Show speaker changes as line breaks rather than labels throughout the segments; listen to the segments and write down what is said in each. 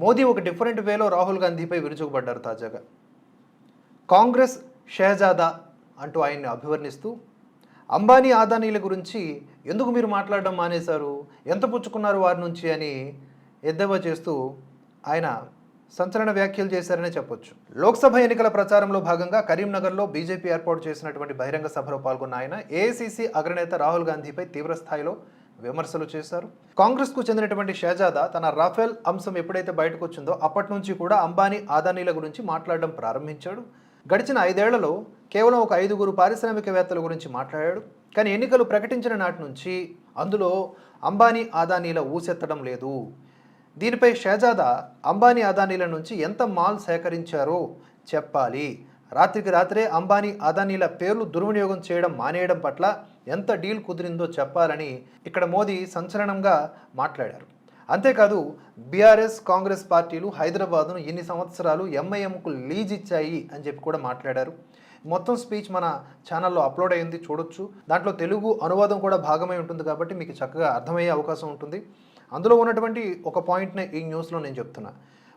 మోదీ ఒక డిఫరెంట్ వేలో రాహుల్ గాంధీపై విరుచుకుపడ్డారు తాజాగా. కాంగ్రెస్ షహజాదా అంటూ ఆయన్ని అభివర్ణిస్తూ అంబానీ ఆదానీల గురించి ఎందుకు మీరు మాట్లాడడం మానేశారు? ఎంత పుచ్చుకున్నారు వారి నుంచి అని ఎద్దేవా చేస్తూ ఆయన సంచలన వ్యాఖ్యలు చేశారనే చెప్పొచ్చు. లోక్సభ ఎన్నికల ప్రచారంలో భాగంగా కరీంనగర్లో బీజేపీ ఏర్పాటు చేసినటువంటి బహిరంగ సభలో పాల్గొన్న ఆయన ఏఐసీసీ అగ్రనేత రాహుల్ గాంధీపై తీవ్రస్థాయిలో విమర్శలు చేశారు. కాంగ్రెస్కు చెందినటువంటి షహజాదా తన రాఫెల్ అంశం ఎప్పుడైతే బయటకు వచ్చిందో అప్పటి నుంచి కూడా అంబానీ ఆదానీల గురించి మాట్లాడడం ప్రారంభించాడు. గడిచిన ఐదేళ్ళలో కేవలం ఒక ఐదుగురు పారిశ్రామికవేత్తల గురించి మాట్లాడాడు. కానీ ఎన్నికలు ప్రకటించిన నాటి నుంచి అందులో అంబానీ ఆదానీల ఊసెత్తడం లేదు. దీనిపై షహజాదా అంబానీ అదానీల నుంచి ఎంత మాల్ సేకరించారో చెప్పాలి. రాత్రికి రాత్రే అంబానీ అదానీల పేర్లు దుర్వినియోగం చేయడం మానేయడం పట్ల ఎంత డీల్ కుదిరిందో చెప్పాలని ఇక్కడ మోదీ సంచలనంగా మాట్లాడారు. అంతేకాదు బీఆర్ఎస్ కాంగ్రెస్ పార్టీలు హైదరాబాద్ను ఎన్ని సంవత్సరాలు ఎంఐఎంకు లీజ్ ఇచ్చాయి అని చెప్పి కూడా మాట్లాడారు. మొత్తం స్పీచ్ మన ఛానల్లో అప్లోడ్ అయింది చూడొచ్చు. దాంట్లో తెలుగు అనువాదం కూడా భాగమై ఉంటుంది కాబట్టి మీకు చక్కగా అర్థమయ్యే అవకాశం ఉంటుంది. అందులో ఉన్నటువంటి ఒక పాయింట్ని ఈ న్యూస్లో నేను చెప్తున్నా.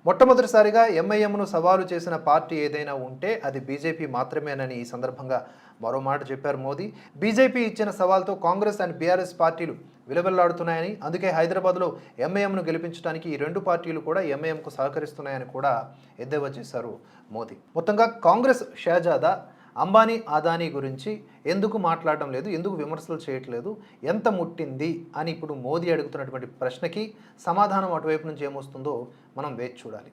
మొట్టమొదటిసారిగా ఎంఐఎంను సవాలు చేసిన పార్టీ ఏదైనా ఉంటే అది బీజేపీ మాత్రమేనని ఈ సందర్భంగా మరో మాట చెప్పారు మోదీ. బీజేపీ ఇచ్చిన సవాల్తో కాంగ్రెస్ అండ్ బీఆర్ఎస్ పార్టీలు విలువెల్లాడుతున్నాయని అందుకే హైదరాబాద్లో ఎంఐఎంను గెలిపించడానికి ఈ రెండు పార్టీలు కూడా ఎంఐఎంకు సహకరిస్తున్నాయని కూడా ఎద్దేవా చేశారు మోదీ. మొత్తంగా కాంగ్రెస్ షహజాదా అంబానీ అదానీ గురించి ఎందుకు మాట్లాడడం లేదు ఎందుకు విమర్శలు చేయట్లేదు ఎంత ముట్టింది అని ఇప్పుడు మోదీ అడుగుతున్నటువంటి ప్రశ్నకి సమాధానం అటువైపు నుంచి ఏమొస్తుందో మనం వేచి చూడాలి.